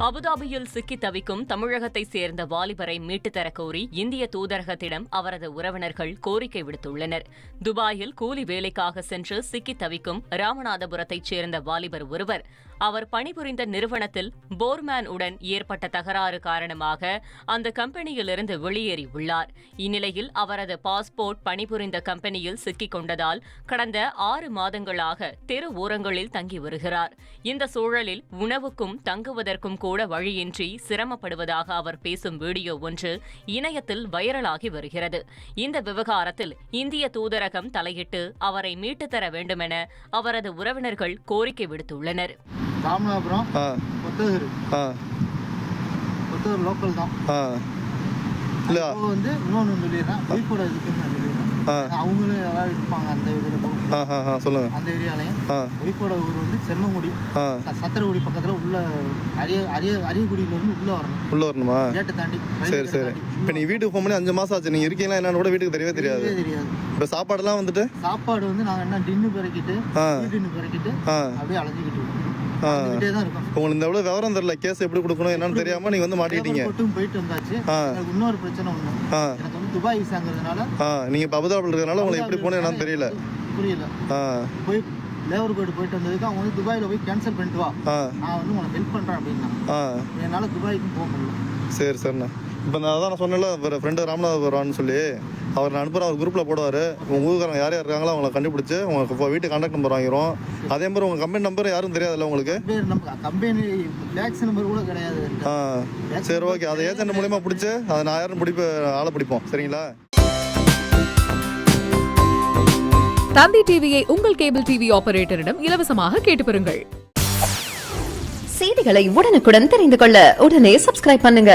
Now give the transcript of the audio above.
அபுதாபியில் சிக்கி தவிக்கும் தமிழகத்தைச் சேர்ந்த வாலிபரை மீட்டுத் கோரி இந்திய தூதரகத்திடம் அவரது உறவினர்கள் கோரிக்கை விடுத்துள்ளனர். துபாயில் கூலி வேலைக்காக சென்று சிக்கி தவிக்கும் ராமநாதபுரத்தைச் சேர்ந்த வாலிபர் ஒருவர் அவர் பணிபுரிந்த நிறுவனத்தில் போர்மேன் உடன் ஏற்பட்ட தகராறு காரணமாக அந்த கம்பெனியிலிருந்து வெளியேறியுள்ளார் இந்நிலையில் அவரது பாஸ்போர்ட் பணிபுரிந்த கம்பெனியில் சிக்கிக் கொண்டதால் கடந்த ஆறு மாதங்களாக தெரு ஓரங்களில் தங்கி வருகிறார். இந்த சூழலில் உணவுக்கும் தங்குவதற்கும் கூட வழியின்றி சிரமப்படுவதாக அவர் பேசும் வீடியோ ஒன்று இணையத்தில் வைரலாகி வருகிறது. இந்த விவகாரத்தில் இந்திய தூதரகம் தலையிட்டு அவரை மீட்டுத் தர வேண்டுமென அவரது உறவினர்கள் கோரிக்கை விடுத்துள்ளனர். ராமநாதபுரம் ஆ. கொத்தகர் லோக்கல் தான். இல்லை. வந்து இன்னொன்று சொல்லிடுறேன். அவங்களும் யாராவது இருப்பாங்க அந்த ஆ சொல்லுங்கள் அந்த ஏரியாலையும். ஒய்ஃபோட ஊர் வந்து செல்லங்குடி ஆ. ச- சத்திரகுடி பக்கத்தில் உள்ள அரிய அரிய அரியக்குடியிலேருந்து உள்ளே வரணும். உள்ளே வரணுமா? கேட்டை தாண்டி சரி சரி. இப்போ நீ வீட்டுக்கு போக அஞ்சு மாதம் ஆச்சு. நீங்கள் இருக்கீங்களா என்னன்னு கூட வீட்டுக்கு தெரியவே தெரியாது. தெரியாது. இப்போ சாப்பாடுலாம் வந்துட்டு? சாப்பாடு வந்து நாங்கள் என்ன டின்னு பிறக்கிட்டு டின்னு பிறக்கிட்டு அப்படியே அலைஞ்சிக்கிட்டு உங்களுக்கு இந்த எவ்வளோ விவரம் தெரியல. கேஸ் எப்படி கொடுக்கணும் என்னன்னு தெரியாமல் நீங்கள் வந்து மாட்டிக்கிட்டீங்க. போயிட்டு வந்தாச்சு. இன்னொரு பிரச்சனை ஒன்று எனக்கு வந்து துபாய் விசாங்கிறதுனால ஆ. நீங்கள் இப்போ அபுதாபில் இருக்கிறனால உங்களுக்கு எப்படி போகணும் என்னன்னு தெரியல. புரியல. போய் லேபர் கோடு போயிட்டு வந்ததுக்கு அவங்க வந்து துபாயில் போய் கேன்சல் பண்ணிட்டு வா. நான் வந்து உனக்கு ஹெல்ப் பண்ணுறேன் அப்படின்னா. என்னால் துபாய்க்கும் போக முடியல. சரி சரிண்ணா. இப்போ நான் அதான் நான் சொன்னேன்ல ஃப்ரெண்டு ராமநாதபுரம்னு சொல்லி. அவர் நான் அனுப்புகிறேன் அவர் குரூப்பில் போடுவார். உங்கள் ஊருக்காரங்க யார் யார் இருக்காங்களோ அவங்கள கண்டுபிடிச்சி உங்களுக்கு இப்போ வீட்டு கான்டாக்ட் நம்பர் வாங்கிரும் அதே மாதிரி உங்கள் கம்பெனி நம்பர் யாரும் தெரியாதுல்ல உங்களுக்கு? கம்பெனி நம்பர் கூட கிடையாது. ஆ சரி ஓகே அதை ஏஜென்ட் மூலியமாக பிடிச்சி அதை நான் யாரும் பிடிப்ப ஆளை பிடிப்போம். சரிங்களா? தந்தி டிவியை உங்கள் கேபிள் டிவி ஆபரேட்டரிடம் இலவசமாக கேட்டு பெறுங்கள் செய்திகளை உடனுக்குடன் தெரிந்து கொள்ள உடனே சப்ஸ்கிரைப் பண்ணுங்க.